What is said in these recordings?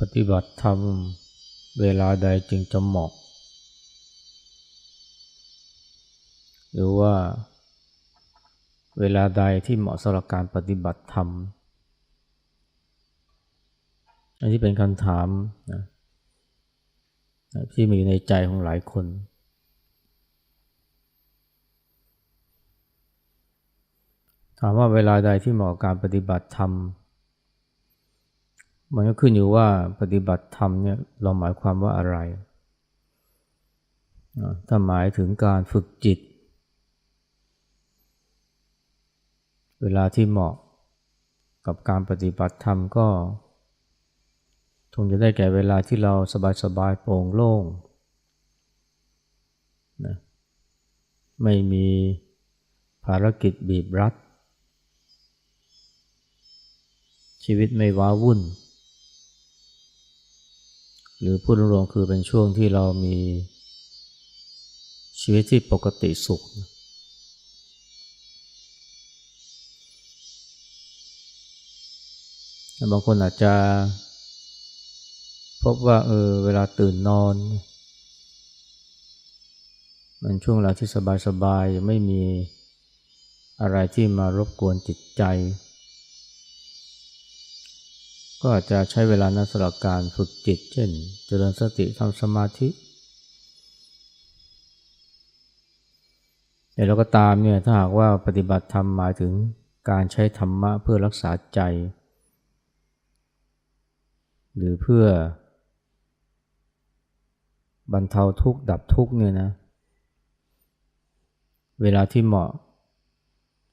ปฏิบัติธรรมเวลาใดจึงจะเหมาะ หรือว่าเวลาใดที่เหมาะสำหรับการปฏิบัติธรรม อันนี้เป็นคำถามนะที่มีในใจของหลายคน ถามว่าเวลาใดที่เหมาะการปฏิบัติธรรม มันก็ขึ้นอยู่ว่าปฏิบัติธรรมเนี่ยเราหมายความว่าอะไร ถ้าหมายถึงการฝึกจิต เวลาที่เหมาะกับการปฏิบัติธรรมก็คงจะได้แก่เวลาที่เราสบายๆโปร่งโล่งนะไม่มีภารกิจบีบรัด ชีวิตไม่ว้าวุ่น หรือพูดรวมคือเป็นช่วงที่เรามีชีวิตที่ปกติสุข บางคนอาจจะ พบว่าเออเวลาตื่นนอน มันช่วงเวลาที่สบายๆ ไม่มีอะไรที่มารบกวนจิตใจ ก็อาจจะใช้เวลานั้นสำหรับการฝึกจิต เช่น เจริญสติทำสมาธิแต่เราก็ตามเนี่ยถ้าหากว่าปฏิบัติธรรมหมายถึงการใช้ธรรมะเพื่อรักษาใจ หรือเพื่อบรรเทาทุกข์ดับทุกข์เนี่ยนะ เวลาที่เหมาะ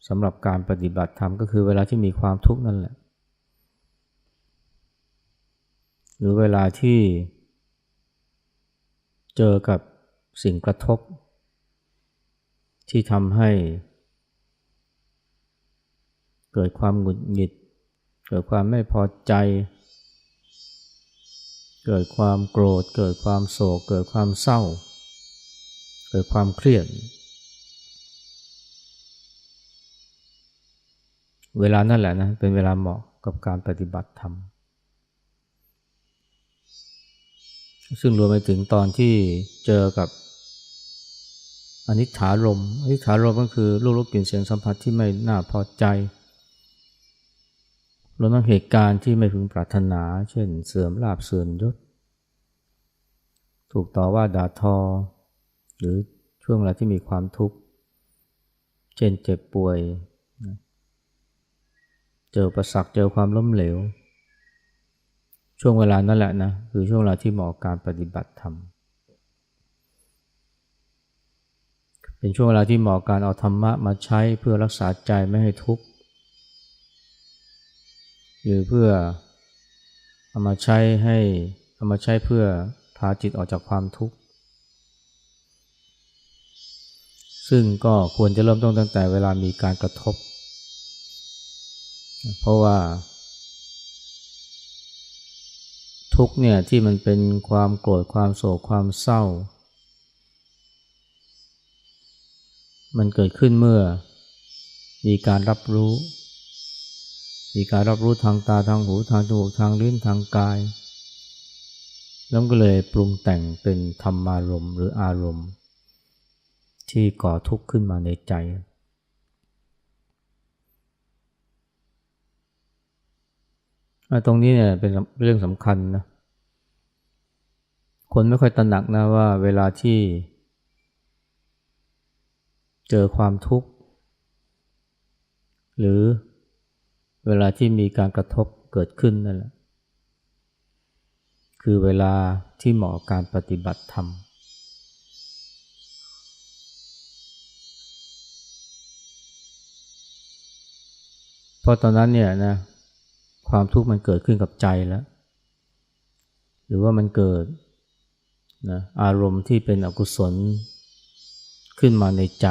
สำหรับการปฏิบัติธรรมก็คือเวลาที่มีความทุกข์นั่นแหละ หรือเวลาที่เจอกับสิ่งกระทบ ที่ทำให้ เกิดความหงุดหงิด เกิดความไม่พอใจ เกิดความโกรธ เกิดความโศก เกิดความเศร้า เกิดความเครียด เวลานั่นแหละนะเป็นเวลาเหมาะกับการปฏิบัติธรรม ซึ่งรวมไปถึงตอนที่เจอกับอนิจฐารมอนิจฐารมก็คือรูปรสกลิ่นเสียงสัมผัสที่ไม่น่าพอใจรวมทั้งเหตุการณ์ที่ไม่พึงปรารถนา เช่น เสื่อมลาบเสื่อมยศ ถูกต่อว่าด่าทอ หรือช่วงเวลาที่มีความทุกข์ เช่นเจ็บป่วย เจอประสักเจอความล้มเหลว ช่วงเวลานั่นแหละนะคือช่วงเวลาที่เหมาะการปฏิบัติธรรม เป็นช่วงเวลาที่เหมาะการเอาธรรมะมาใช้เพื่อรักษาใจไม่ให้ทุกข์ หรือเพื่อเอามาใช้ให้เอามาใช้เพื่อพาจิตออกจากความทุกข์ ซึ่งก็ควรจะเริ่มต้นตั้งแต่เวลามีการกระทบ เพราะว่า ทุกเนี่ยที่มันเป็นความโกรธความโศกความเศร้า มันเกิดขึ้นเมื่อ มีการรับรู้ มีการรับรู้ทางตาทางหูทางจมูกทางลิ้นทางกาย แล้วก็เลยปรุงแต่งเป็นธรรมารมณ์หรืออารมณ์ ที่ก่อทุกข์ขึ้นมาในใจ ตรงนี้เนี่ยเป็นเรื่องสำคัญนะ คนไม่ค่อยตระหนักนะว่าเวลาที่ เจอความทุกข์ หรือเวลาที่มีการกระทบเกิดขึ้นนั่นแหละ คือเวลาที่เหมาะการปฏิบัติธรรม เพราะตอนนั้นเนี่ยนะ ความทุกข์มันเกิดขึ้นกับใจแล้ว หรือว่ามันเกิดนะอารมณ์ที่เป็นอกุศลขึ้นมาในใจ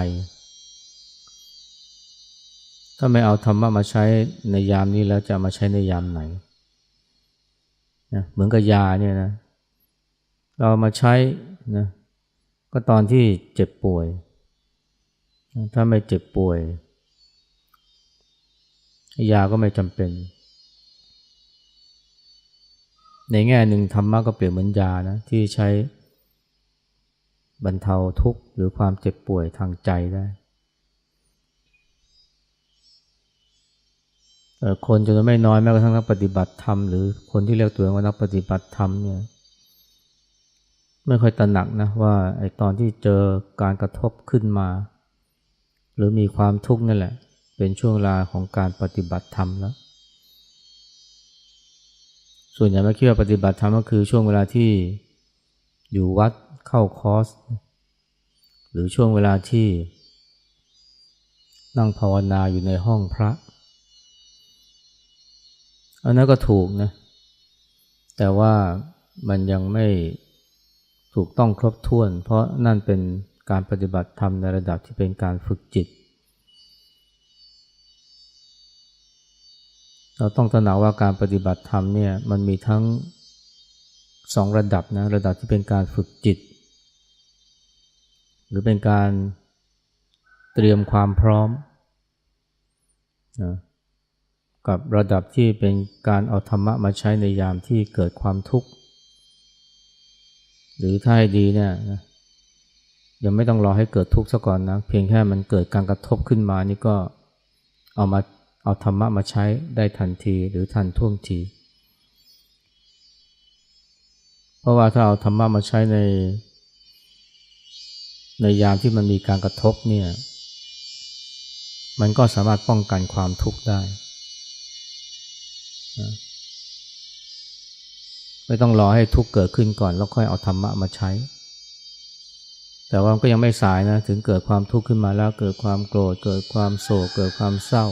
ถ้าไม่เอาธรรมะมาใช้ในยามนี้แล้วจะมาใช้ในยามไหนนะเหมือนกับยาเนี่ยนะ เรามาใช้นะก็ตอนที่เจ็บป่วย ถ้าไม่เจ็บป่วย ยาก็ไม่จำเป็น ในแง่หนึ่งธรรมะก็เปรียบเหมือนยานะที่ใช้บรรเทาทุกข์หรือความเจ็บป่วยทางใจได้คนจำนวนไม่น้อยแม้กระทั่งนักปฏิบัติธรรมหรือคนที่เรียกตัวเองว่านักปฏิบัติธรรมเนี่ยไม่ค่อยตระหนักนะว่าไอ้ตอนที่เจอการกระทบขึ้นมา หรือมีความทุกข์นั่นแหละ เป็นช่วงเวลาของการปฏิบัติธรรมแล้ว ส่วนใหญ่ไม่คิดว่าปฏิบัติธรรมก็คือช่วงเวลาที่อยู่วัดเข้าคอร์ส หรือช่วงเวลาที่นั่งภาวนาอยู่ในห้องพระอันนั้นก็ถูกนะ แต่ว่ามันยังไม่ถูกต้องครบถ้วน เพราะนั่นเป็นการปฏิบัติธรรมในระดับที่เป็นการฝึกจิต เราต้องตระหนักว่าการปฏิบัติธรรมเนี่ยมันมีทั้งสองระดับนะระดับที่เป็นการฝึกจิต หรือเป็นการเตรียมความพร้อมนะกับระดับที่เป็นการเอาธรรมะมาใช้ในยามที่เกิดความทุกข์ หรือถ้าให้ดีเนี่ยนะยังไม่ต้องรอให้เกิดทุกข์ซะก่อนนะ เพียงแค่มันเกิดการกระทบขึ้นมานี่ก็เอามา เอาธรรมะมาใช้ได้ทันทีหรือทันท่วงที เพราะว่าถ้าเอาธรรมะมาใช้ใน ในยามที่มันมีการกระทบเนี่ย มันก็สามารถป้องกันความทุกข์ได้ไม่ต้องรอให้ทุกข์เกิดขึ้นก่อน แล้วค่อยเอาธรรมะมาใช้ แต่ว่าก็ยังไม่สายนะ ถึงเกิดความทุกข์ขึ้นมาแล้วเกิดความโกรธ เกิดความโศก เกิดความเศร้า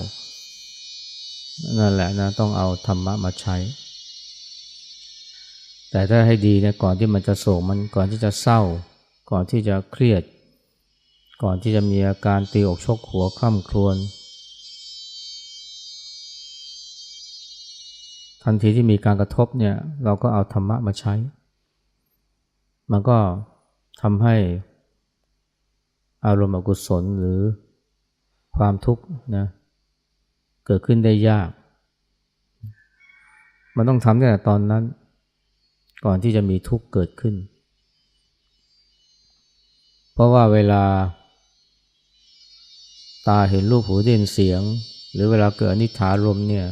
นั่นแหละนะต้องเอาธรรมะมาใช้ แต่ถ้าให้ดีเนี่ยก่อนที่มันจะโศกมันก่อนที่จะเศร้า ก่อนที่จะเครียด ก่อนที่จะมีอาการตีอกชกหัวข้ามครวนทันทีที่มีการกระทบเนี่ยเราก็เอาธรรมะมาใช้ มันก็ทำให้อารมณ์อกุศลหรือความทุกข์นะ เกิดขึ้นได้ยาก มันต้องทำตั้งแต่ตอนนั้น ก่อนที่จะมีทุกข์เกิดขึ้น เพราะว่าเวลา ตาเห็นรูปหูได้ยินเสียง หรือเวลาเกิดอนิถารมเนี่ย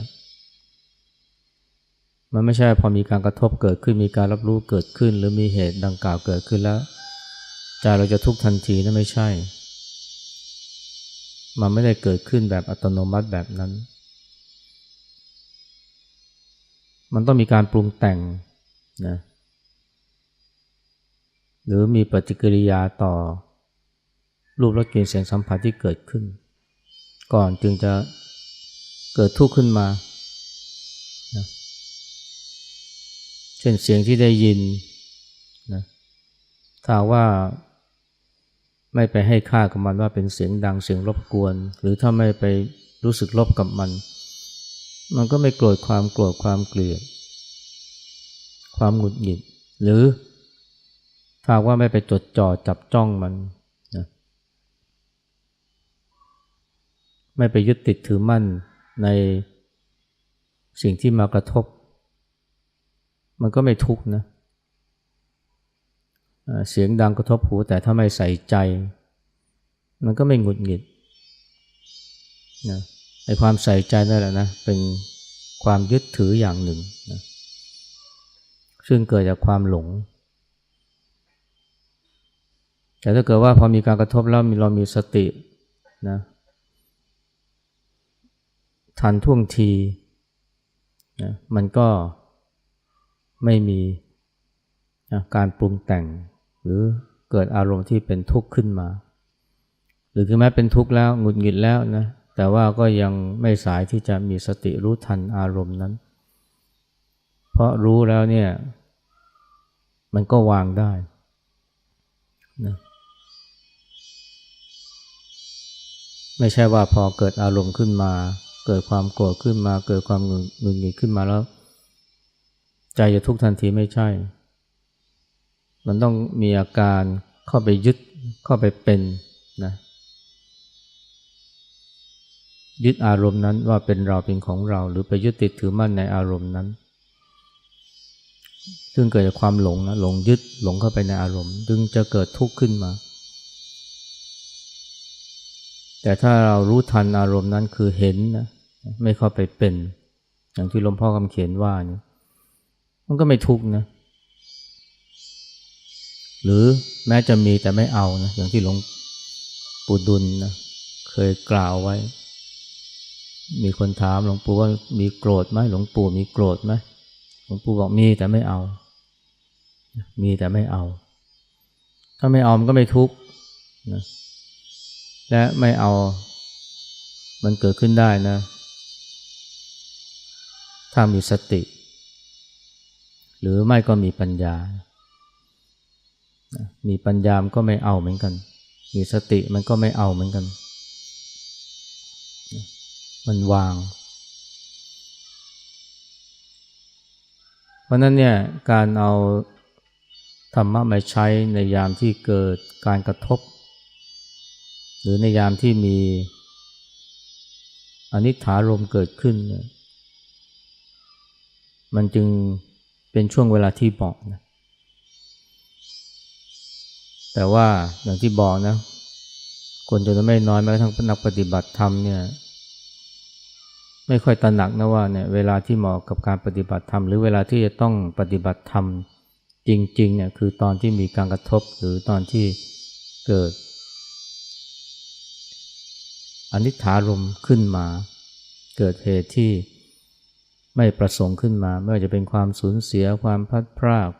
มันไม่ใช่พอมีการกระทบเกิดขึ้นมีการรับรู้เกิดขึ้น หรือมีเหตุดังกล่าวเกิดขึ้นแล้วใจเราจะทุกข์ทันทีนั่นไม่ใช่ มันไม่ได้เกิดขึ้นแบบอัตโนมัติแบบนั้น มันต้องมีการปรุงแต่งนะหรือมีปฏิกิริยาต่อ รูปรสกลิ่นเสียงสัมผัสที่เกิดขึ้น ก่อนจึงจะเกิดทุกข์ขึ้นมานะเช่นเสียงที่ได้ยินนะถ้าว่า ไม่ไปให้ค่ากับมันว่าเป็นเสียงดังเสียงรบกวน หรือถ้าไม่ไปรู้สึกลบกับมัน มันก็ไม่โกรธความโกรธความเกลียด ความหงุดหงิด หรือถ้าว่าไม่ไปจดจ่อจับจ้องมันนะไม่ไปยึดติดถือมั่นในสิ่งที่มากระทบ มันก็ไม่ทุกข์นะ เสียงดังกระทบหูแต่ถ้าไม่ใส่ใจ มันก็ไม่หงุดหงิดนะไอความใส่ใจนั่นแหละนะเป็นความยึดถืออย่างหนึ่งนะซึ่งเกิดจากความหลง แต่ถ้าเกิดว่าพอมีการกระทบแล้วมีเรามีสตินะทันท่วงทีนะมันก็ไม่มีการปรุงแต่ง หรือเกิดอารมณ์ที่เป็นทุกข์ขึ้นมา หรือถึงแม้เป็นทุกข์แล้วหงุดหงิดแล้วนะแต่ว่าก็ยังไม่สายที่จะมีสติรู้ทันอารมณ์นั้น เพราะรู้แล้วเนี่ย มันก็วางได้นะไม่ใช่ว่าพอเกิดอารมณ์ขึ้นมา เกิดความโกรธขึ้นมา เกิดความหงุดหงิดขึ้นมาแล้ว ใจจะทุกข์ทันทีไม่ใช่ มันต้องมีอาการเข้าไปยึดเข้าไปเป็นนะยึดอารมณ์นั้นว่าเป็นเราเป็นของเรา หรือไปยึดติดถือมั่นในอารมณ์นั้น ซึ่งเกิดจากความหลงนะหลงยึดหลงเข้าไปในอารมณ์จึงจะเกิดทุกข์ขึ้นมา แต่ถ้าเรารู้ทันอารมณ์นั้นคือเห็นนะไม่เข้าไปเป็น อย่างที่หลวงพ่อคำเขียนว่านี่มันก็ไม่ทุกข์นะ หรือแม้จะมีแต่ไม่เอานะอย่างที่หลวงปู่ดุลนะเคยกล่าวไว้ มีคนถามหลวงปู่ว่ามีโกรธไหมหลวงปู่มีโกรธไหมหลวงปู่บอกมีแต่ไม่เอา มีแต่ไม่เอา ถ้าไม่เอามันก็ไม่ทุกข์นะและไม่เอามันเกิดขึ้นได้นะ ถ้ามีสติ หรือไม่ก็มีปัญญา มีปัญญามก็ไม่เอาเหมือนกัน มีสติมันก็ไม่เอาเหมือนกัน มันวาง เพราะนั้นเนี่ยการเอาธรรมะมาใช้ในยามที่เกิดการกระทบ หรือในยามที่มีอนิถารมเกิดขึ้นเนี่ยมันจึงเป็นช่วงเวลาที่เหมาะนะ แต่ว่าอย่างที่บอกนะ คนจนไม่น้อยแม้กระทั่งนักปฏิบัติธรรมเนี่ย ไม่ค่อยตระหนักนะว่าเนี่ยเวลาที่เหมาะกับการปฏิบัติธรรมหรือเวลาที่จะต้องปฏิบัติธรรมจริงๆเนี่ยคือตอนที่มีการกระทบหรือตอนที่เกิดอนิถารมขึ้นมา เกิดเหตุที่ไม่ประสงค์ขึ้นมา ไม่ว่าจะเป็นความสูญเสียความพัดพราก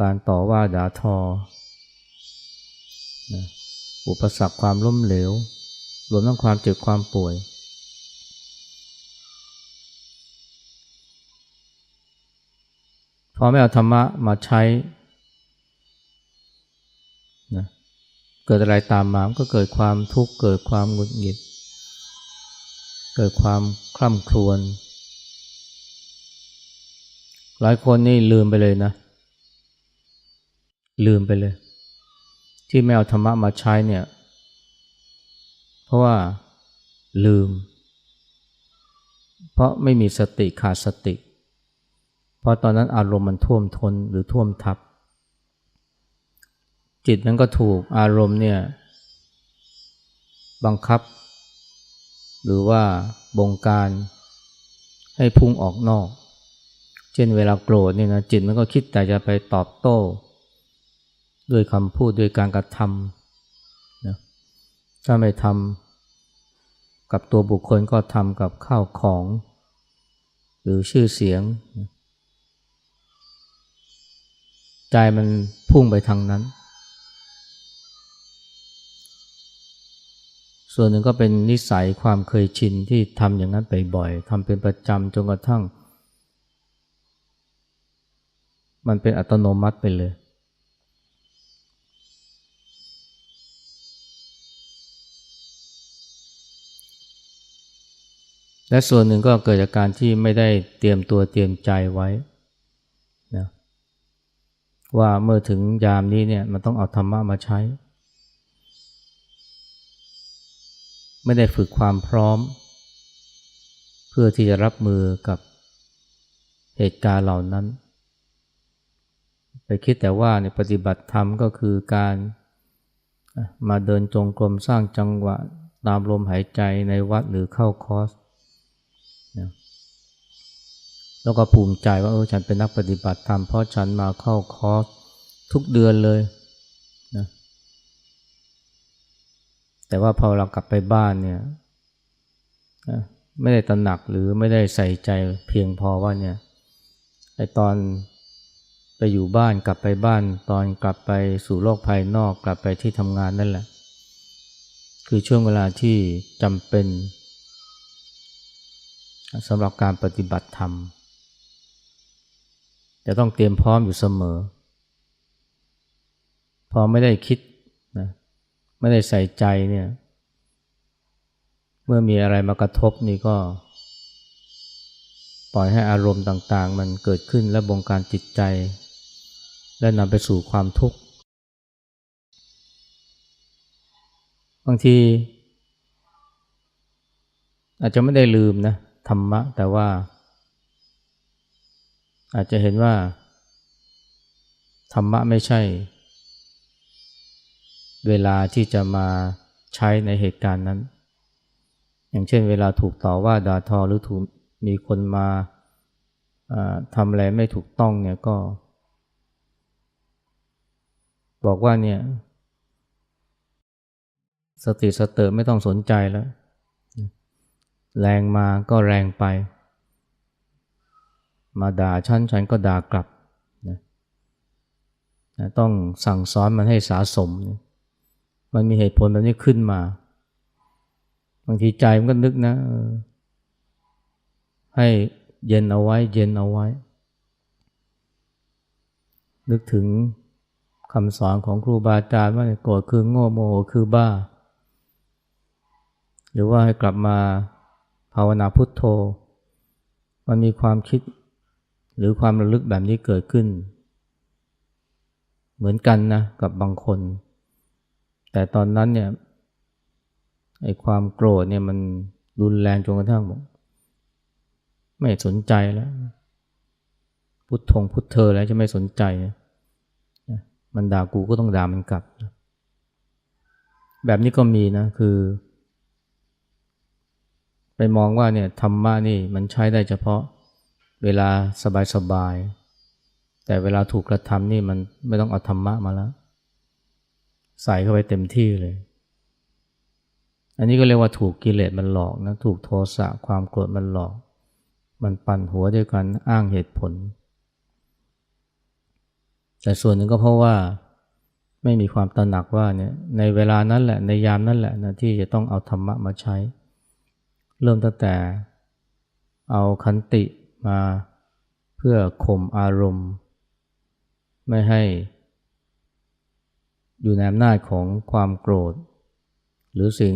การต่อว่าด่าทอ นะอุปสรรคความล้มเหลว รวมทั้งความเจ็บความป่วย พอไม่เอาธรรมะมาใช้นะเกิดอะไรตามมาก็เกิดความทุกข์ เกิดความหงุดหงิด เกิดความคล่ำครวญหลายคนนี่ลืมไปเลยนะ ลืมไปเลย ที่ไม่เอาธรรมะมาใช้เนี่ย เพราะว่าลืม เพราะไม่มีสติขาดสติ เพราะตอนนั้นอารมณ์มันท่วมทนหรือท่วมทับ จิตนั้นก็ถูกอารมณ์เนี่ยบังคับ หรือว่าบงการให้พุ่งออกนอก เช่นเวลาโกรธเนี่ยนะจิตมันก็คิดแต่จะไปตอบโต้ ด้วยคำพูดด้วยการกระทำนะถ้าไม่ทำกับตัวบุคคลก็ทำกับข้าวของ หรือชื่อเสียง ใจมันพุ่งไปทางนั้น ส่วนหนึ่งก็เป็นนิสัยความเคยชินที่ทำอย่างนั้นไปบ่อยทำเป็นประจำจนกระทั่ง มันเป็นอัตโนมัติไปเลย และส่วนหนึ่งก็เกิดจากการที่ไม่ได้เตรียมตัวเตรียมใจไว้นะว่าเมื่อถึงยามนี้เนี่ยมันต้องเอาธรรมะมาใช้ ไม่ได้ฝึกความพร้อม เพื่อที่จะรับมือกับเหตุการณ์เหล่านั้น ไปคิดแต่ว่าในปฏิบัติธรรมก็คือการมาเดินจงกรมสร้างจังหวะตามลมหายใจในวัดหรือเข้าคอร์ส แล้วก็ภูมิใจว่าเออฉันเป็นนักปฏิบัติธรรมเพราะฉันมาเข้าคอร์สทุกเดือนเลยนะแต่ว่าพอเรากลับไปบ้านเนี่ยไม่ได้ตระหนักหรือไม่ได้ใส่ใจเพียงพอว่าเนี่ยไอตอนไปอยู่บ้านกลับไปบ้าน ตอนกลับไปสู่โลกภายนอกกลับไปที่ทำงานนั่นแหละ คือช่วงเวลาที่จำเป็นสำหรับการปฏิบัติธรรม จะต้องเตรียมพร้อมอยู่เสมอ พอไม่ได้คิดนะไม่ได้ใส่ใจเนี่ย เมื่อมีอะไรมากระทบนี่ก็ ปล่อยให้อารมณ์ต่างๆ มันเกิดขึ้นและบงการจิตใจ และนำไปสู่ความทุกข์ บางที อาจจะไม่ได้ลืมนะธรรมะ แต่ว่า อาจจะเห็นว่า ธรรมะไม่ใช่ เวลาที่จะมาใช้ในเหตุการณ์นั้น อย่างเช่น เวลาถูกต่อว่าด่าทอหรือถูกมีคนมาทำอะไรไม่ถูกต้องเนี่ยก็ บอกว่าเนี่ย สติสเตอร์ไม่ต้องสนใจแล้ว แรงมาก็แรงไป มาด่าฉันฉันก็ด่ากลับนะต้องสั่งสอนมันให้สาสมมันมีเหตุผลแบบนี้ขึ้นมา บางทีใจมันก็นึกนะ ให้เย็นเอาไว้ เย็นเอาไว้ นึกถึงคำสอนของครูบาอาจารย์ว่าโกรธคือโง่โมโหคือบ้า หรือว่าให้กลับมาภาวนาพุทโธ มันมีความคิด หรือความระลึกแบบนี้เกิดขึ้น เหมือนกันนะกับบางคน แต่ตอนนั้นเนี่ยไอ้ความโกรธเนี่ยมันรุนแรงจนกระทั่งบอกไม่สนใจแล้ว พุทธงพุทธเธอแล้วจะไม่สนใจมันด่ากูก็ต้องด่ามันกลับ แบบนี้ก็มีนะ คือ ไปมองว่าเนี่ยธรรมะนี่มันใช้ได้เฉพาะ เวลาสบายๆ แต่เวลาถูกกระทำนี่มันไม่ต้องเอาธรรมะมาแล้ว ใส่เข้าไปเต็มที่เลย อันนี้ก็เรียกว่าถูกกิเลสมันหลอกนะ ถูกโทสะความโกรธมันหลอก มันปั่นหัวด้วยกันอ้างเหตุผล แต่ส่วนหนึ่งก็เพราะว่าไม่มีความตระหนักว่าเนี่ยในเวลานั้นแหละในยามนั้นแหละนะที่จะต้องเอาธรรมะมาใช้ เริ่มตั้งแต่เอาคันติ มาเพื่อข่มอารมณ์ ไม่ให้ อยู่ในอำนาจของความโกรธ หรือสิ่ง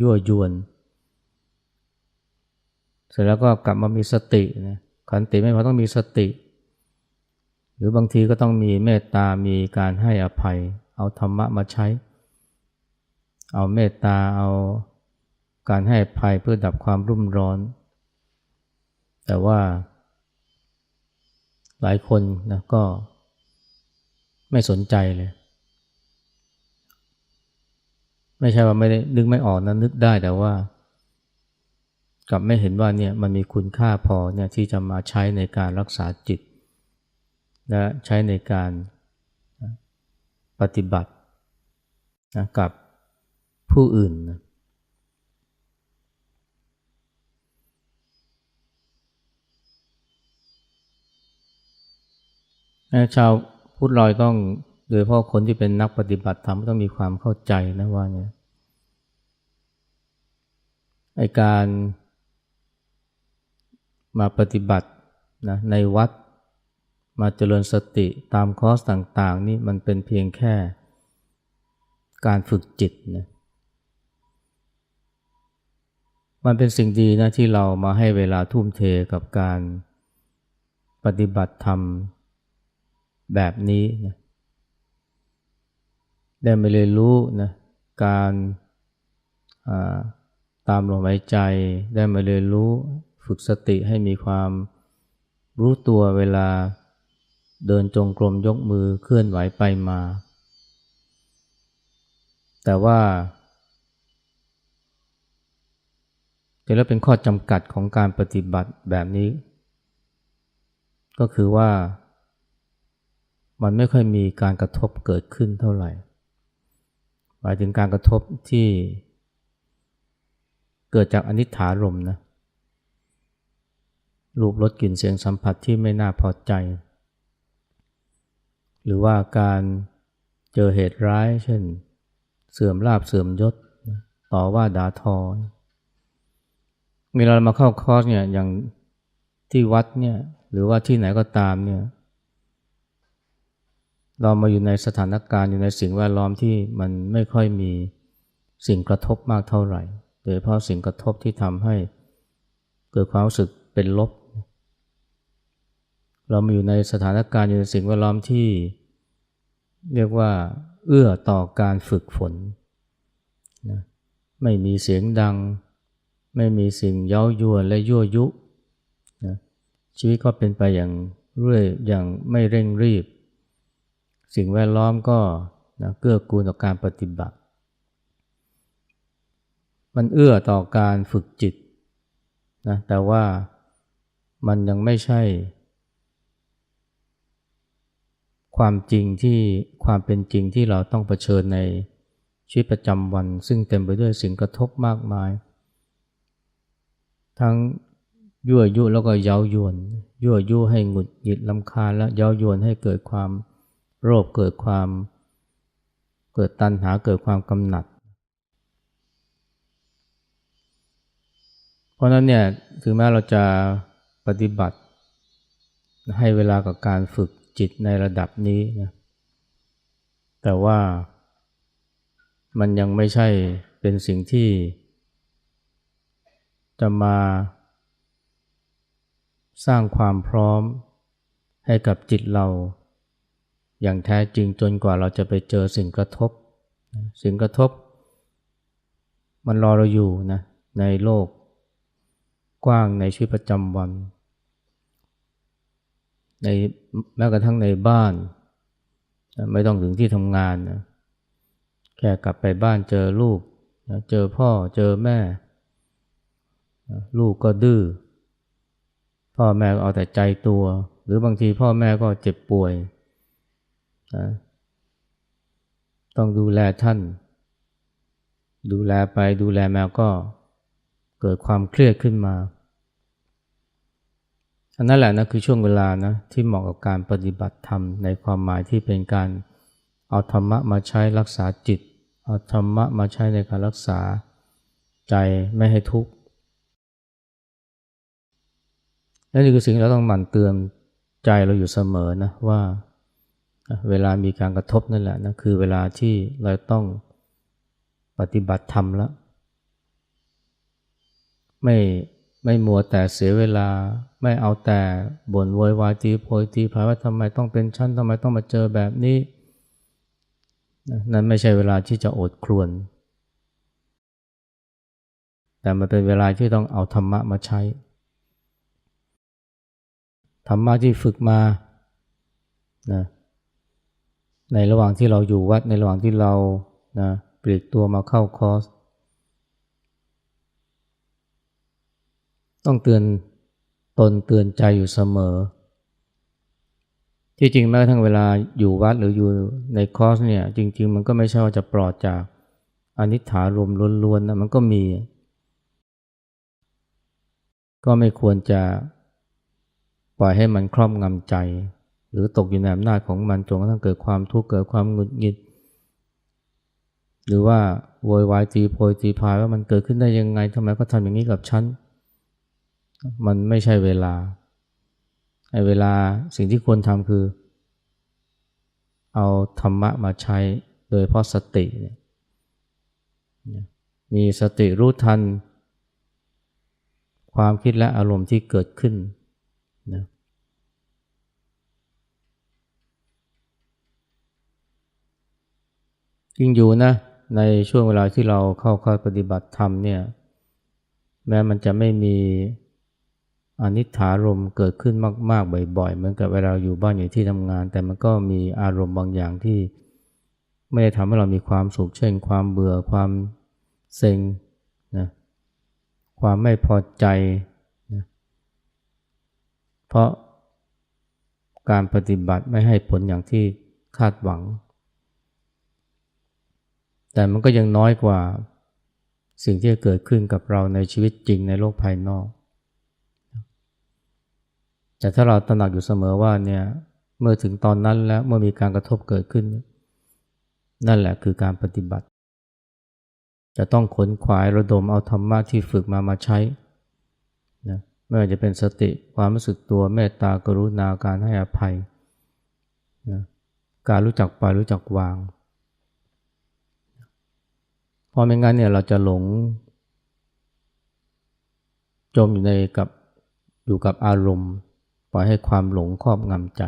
ยั่วยวน เสร็จแล้วก็กลับมามีสตินะขันติไม่พอต้องมีสติ หรือบางทีก็ต้องมีเมตตา มีการให้อภัย เอาธรรมะมาใช้ เอาเมตตาเอาการให้อภัยเพื่อดับความรุ่มร้อน แต่ว่า หลายคนนะก็ไม่สนใจเลย ไม่ใช่ว่าไม่ได้นึกไม่ออกนะนึกได้แต่ว่ากับไม่เห็นว่าเนี่ยมันมีคุณค่าพอเนี่ยที่จะมาใช้ในการรักษาจิต และใช้ในการปฏิบัตินะกับผู้อื่นนะ ชาวพุทธลอยต้องโดยเพราะคนที่เป็นนักปฏิบัติธรรมต้องมีความเข้าใจนะว่าเนี่ยไอการมาปฏิบัตินะในวัดมาเจริญสติตามคอร์สต่าง ๆ นี่มันเป็นเพียงแค่การฝึกจิตนะมันเป็นสิ่งดีนะที่เรามาให้เวลาทุ่มเทกับการปฏิบัติธรรม แบบนี้นะได้มาเรียนรู้นะการตามลมหายใจ ได้มาเรียนรู้ฝึกสติให้มีความรู้ตัวเวลาเดินจงกรมยกมือเคลื่อนไหวไปมา แต่ว่าจะแล้วเป็นข้อจำกัดของการปฏิบัติแบบนี้ ก็คือว่า มันไม่ค่อยมีการกระทบเกิดขึ้นเท่าไหร่ หมายถึงการกระทบที่ เกิดจากอนิจฐารมนะ รูปรสกลิ่นเสียงสัมผัสที่ไม่น่าพอใจ หรือว่าการเจอเหตุร้าย เช่น เสื่อมลาบเสื่อมยศ ต่อว่าด่าทอเวลาเรามาเข้าคอร์สเนี่ยอย่างที่วัดเนี่ยหรือว่าที่ไหนก็ตามเนี่ย เรามาอยู่ในสถานการณ์อยู่ในสิ่งแวดล้อมที่มันไม่ค่อยมีสิ่งกระทบมากเท่าไหร่โดยเฉพาะสิ่งกระทบที่ทำให้เกิดความรู้สึกเป็นลบ เรามาอยู่ในสถานการณ์อยู่ในสิ่งแวดล้อมที่ เรียกว่า เอื้อต่อการฝึกฝนนะไม่มีเสียงดัง ไม่มีสิ่งเย้ายวนและยั่วยุนะชีวิตก็เป็นไปอย่างเรื่อยอย่างไม่เร่งรีบ สิ่งแวดล้อมก็นะเกื้อกูลต่อการปฏิบัติ มันเอื้อต่อการฝึกจิตนะแต่ว่ามันยังไม่ใช่ ความจริงที่ความเป็นจริงที่เราต้องเผชิญในชีวิตประจำวัน ซึ่งเต็มไปด้วยสิ่งกระทบมากมาย ทั้งยั่วยุแล้วก็เย้ายวน ยั่วยุให้หงุดหงิดลำคาญและเย้ายวนให้เกิดความ โรคเกิดความเกิดตัณหาเกิดความกำหนัด เพราะนั้นเนี่ยถึงแม้เราจะปฏิบัติ ให้เวลากับการฝึกจิตในระดับนี้นะแต่ว่ามันยังไม่ใช่เป็นสิ่งที่ จะมาสร้างความพร้อมให้กับจิตเรา อย่างแท้จริงจนกว่าเราจะไปเจอสิ่งกระทบ สิ่งกระทบ มันรอเราอยู่นะในโลก กว้างในชีวิตประจำวัน ในแม้กระทั่งในบ้าน ไม่ต้องถึงที่ทำงานนะแค่กลับไปบ้านเจอลูกเจอพ่อเจอแม่ ลูกก็ดื้อพ่อแม่เอาแต่ใจตัว หรือบางทีพ่อแม่ก็เจ็บป่วย นะต้องดูแลท่าน ดูแลไปดูแลแมวก็เกิดความเครียดขึ้นมา อันนั้นแหละนะคือช่วงเวลานะที่เหมาะกับการปฏิบัติธรรมในความหมายที่เป็นการเอาธรรมะมาใช้รักษาจิต เอาธรรมะมาใช้ในการรักษาใจไม่ให้ทุกข์นั่นคือสิ่งเราต้องหมั่นเตือนใจเราอยู่เสมอนะว่า เวลามีการกระทบนั่นแหละนะคือเวลาที่เราต้องปฏิบัติธรรมแล้วไม่ไม่มัวแต่เสียเวลาไม่เอาแต่บ่นโวยวายตีโพยตีพายว่าทำไมต้องเป็นชั้นทำไมต้องมาเจอแบบนี้ นั่นไม่ใช่เวลาที่จะอดครวน แต่มันเป็นเวลาที่ต้องเอาธรรมะมาใช้ ธรรมะที่ฝึกมานะ ในระหว่างที่เราอยู่วัดในระหว่างที่เรานะปลีกตัวมาเข้าคอร์สต้องเตือนตนเตือนใจอยู่เสมอ ที่จริงแม้กระทั่งเวลาอยู่วัดหรืออยู่ในคอร์สเนี่ยจริง ๆ มันก็ไม่ใช่ว่าจะปลอดจากอนิถารมล้วนๆนะมันก็มี ก็ไม่ควรจะปล่อยให้มันครอบงำใจ หรือตกอยู่ในอำนาจของมันจนกระทั่งเกิดความทุกข์เกิดความหงุดหงิด หรือว่าโวยวายตีโพยตีพายว่ามันเกิดขึ้นได้ยังไงทำไมก็ทำอย่างนี้กับฉัน มันไม่ใช่เวลาไอ้เวลาสิ่งที่ควรทำคือ เอาธรรมะมาใช้โดยเพราะสติเนี่ยมีสติรู้ทัน ความคิดและอารมณ์ที่เกิดขึ้นนะ จริงอยู่นะในช่วงเวลาที่เราเข้าค่อยปฏิบัติธรรมเนี่ยแม้มันจะไม่มีอนิถารมเกิดขึ้นมาก ๆ บ่อย ๆ เหมือนกับเวลาอยู่บ้านอยู่ที่ทำงาน แต่มันก็มีอารมณ์บางอย่างที่ไม่ได้ทำให้เรามีความสุขเช่น ความเบื่อความเซ็งนะความไม่พอใจนะเพราะการปฏิบัติไม่ให้ผลอย่างที่คาดหวัง แต่มันก็ยังน้อยกว่าสิ่งที่จะเกิดขึ้นกับเราในชีวิตจริงในโลกภายนอก แต่ถ้าเราตระหนักอยู่เสมอว่าเนี่ยเมื่อถึงตอนนั้นแล้วเมื่อมีการกระทบเกิดขึ้น นั่นแหละคือการปฏิบัติ จะต้องขนขวายระดมเอาธรรมะที่ฝึกมามาใช้นะไม่ว่าจะเป็นสติความรู้สึกตัวเมตตากรุณาการให้อภัยนะการรู้จักปล่อยรู้จักวาง พอไม่งั้นเนี่ยเราจะหลง จมอยู่ในกับอยู่กับอารมณ์ ปล่อยให้ความหลงครอบงำใจ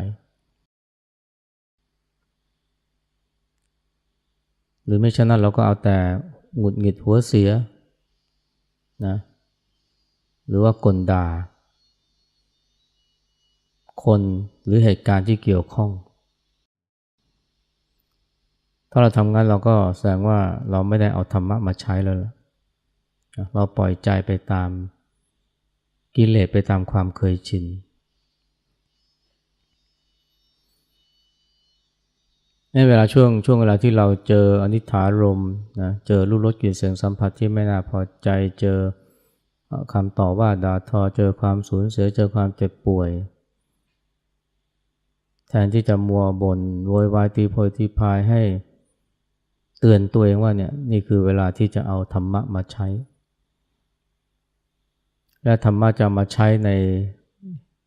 หรือไม่ฉะนั้นเราก็เอาแต่หงุดหงิดหัวเสียนะหรือว่ากลด่า คนหรือเหตุการณ์ที่เกี่ยวข้อง ถ้าเราทำงั้นเราก็แสดงว่าเราไม่ได้เอาธรรมะมาใช้เลยเราปล่อยใจไปตามกิเลสไปตามความเคยชิน ในเวลาช่วงช่วงเวลาที่เราเจออนิถารมนะเจอรูปรสกลิ่นเสียงสัมผัสที่ไม่น่าพอใจเจอคำต่อว่าด่าทอเจอความสูญเสียเจอความเจ็บป่วย แทนที่จะมัวบน่นโวยวายตีโพยตีพายให้ เตือนตัวเองว่าเนี่ยนี่คือเวลาที่จะเอาธรรมะมาใช้ และธรรมะจะมาใช้ใน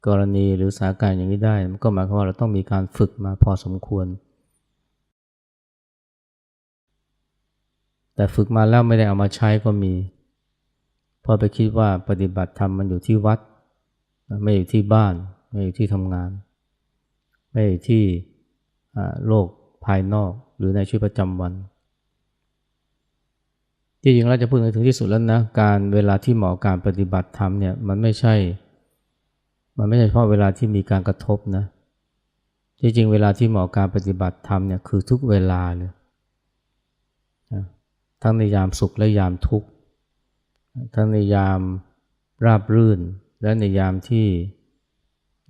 กรณีหรือสถานการณ์อย่างนี้ได้มันก็หมายความว่าเราต้องมีการฝึกมาพอสมควร แต่ฝึกมาแล้วไม่ได้เอามาใช้ก็มีพอไปคิดว่าปฏิบัติธรรมมันอยู่ที่วัด ไม่อยู่ที่บ้าน ไม่อยู่ที่ทำงาน ไม่อยู่ที่โลกภายนอกหรือในชีวิตประจำวัน ที่จริงเราจะพูดถึงที่สุดแล้วนะการเวลาที่เหมาะการปฏิบัติธรรมเนี่ยมันไม่ใช่ มันไม่ใช่เฉพาะเวลาที่มีการกระทบนะที่จริงเวลาที่เหมาะการปฏิบัติธรรมเนี่ยคือทุกเวลาเลยทั้งในยามสุขและยามทุกข์ทั้งในยามราบรื่น และในยามที่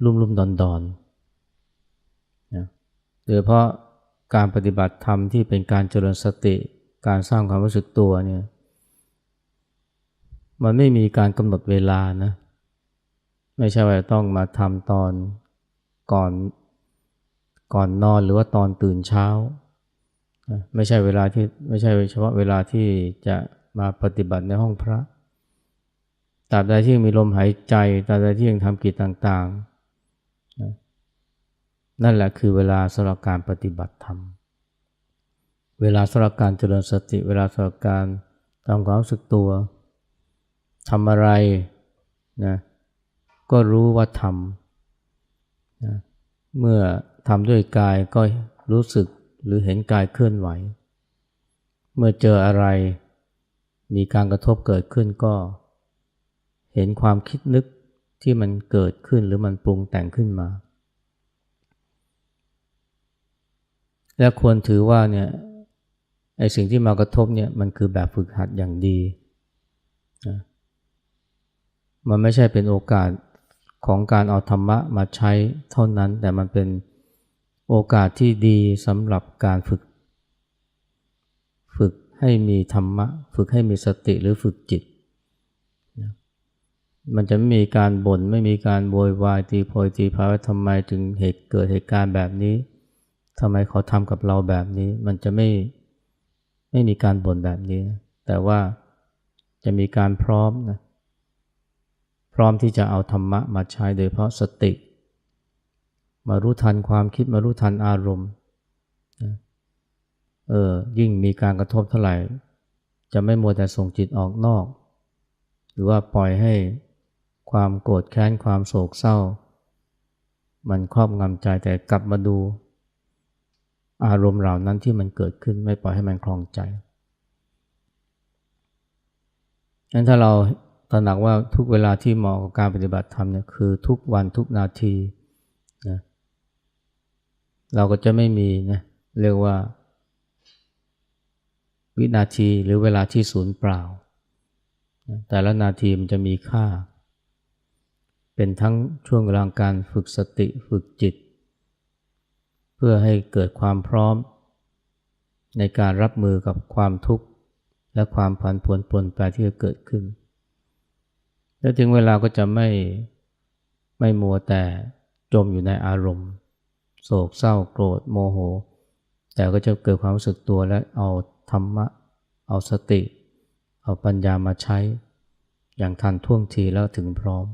รุ่มรุ่มดอนดอนโดยเฉพาะการปฏิบัติธรรมที่เป็นการเจริญสติ การสร้างความรู้สึกตัวเนี่ย มันไม่มีการกำหนดเวลานะ ไม่ใช่ว่าต้องมาทำตอนก่อนก่อนนอนหรือว่าตอนตื่นเช้า ไม่ใช่เวลาที่ไม่ใช่เฉพาะเวลาที่จะมาปฏิบัติในห้องพระตราบใดที่ยังมีลมหายใจตราบใดที่ยังทำกิจต่างๆ นั่นแหละคือเวลาสำหรับการปฏิบัติธรรม เวลาสำหรับการเจริญสติ เวลาสำหรับการทำความรู้สึกตัวทำอะไรนะก็รู้ว่าทำนะเมื่อทำด้วยกายก็รู้สึกหรือเห็นกายเคลื่อนไหว เมื่อเจออะไรมีการกระทบเกิดขึ้นก็ เห็นความคิดนึกที่มันเกิดขึ้นหรือมันปรุงแต่งขึ้นมา และควรถือว่าเนี่ย ไอสิ่งที่มากระทบเนี่ยมันคือแบบฝึกหัดอย่างดีนะมันไม่ใช่เป็นโอกาสของการเอาธรรมะมาใช้เท่านั้น แต่มันเป็นโอกาสที่ดีสำหรับการฝึก ฝึกให้มีธรรมะ ฝึกให้มีสติหรือฝึกจิตมันจะไม่มีการบน่นไม่มีการโวยวายตีโพยตีพายว่าทำไมจึงเหตุเกิดเหตุการณ์แบบนี้ทำไมเขาทำกับเราแบบนี้ มันจะไม่ ไม่มีการบ่นแบบนี้แต่ว่าจะมีการพร้อมนะพร้อมที่จะเอาธรรมะมาใช้โดยเพราะสติ มารู้ทันความคิดมารู้ทันอารมณ์เออยิ่งมีการกระทบเท่าไหร่ จะไม่มัวแต่ส่งจิตออกนอก หรือว่าปล่อยให้ความโกรธแค้นความโศกเศร้า มันครอบงำใจแต่กลับมาดู อารมณ์เหล่านั้นที่มันเกิดขึ้นไม่ปล่อยให้มันคลองใจงั้นถ้าเราตระหนักว่าทุกเวลาที่เหมาะกับการปฏิบัติธรรมเนี่ยคือทุกวันทุกนาทีนะเราก็จะไม่มีนะเรียกว่า วินาทีหรือเวลาที่ศูนย์เปล่า แต่ละนาทีมันจะมีค่า เป็นทั้งช่วงเวลาการฝึกสติฝึกจิต เพื่อให้เกิดความพร้อม ในการรับมือกับความทุกข์ และความผันผวนปลนแปรที่จะเกิดขึ้น แล้วถึงเวลาก็จะไม่ไม่มัวแต่จมอยู่ในอารมณ์ โศกเศร้าโกรธโมโห แต่ก็จะเกิดความรู้สึกตัวและเอาธรรมะ เอาสติ เอาปัญญามาใช้ อย่างทันท่วงทีแล้วถึงพร้อม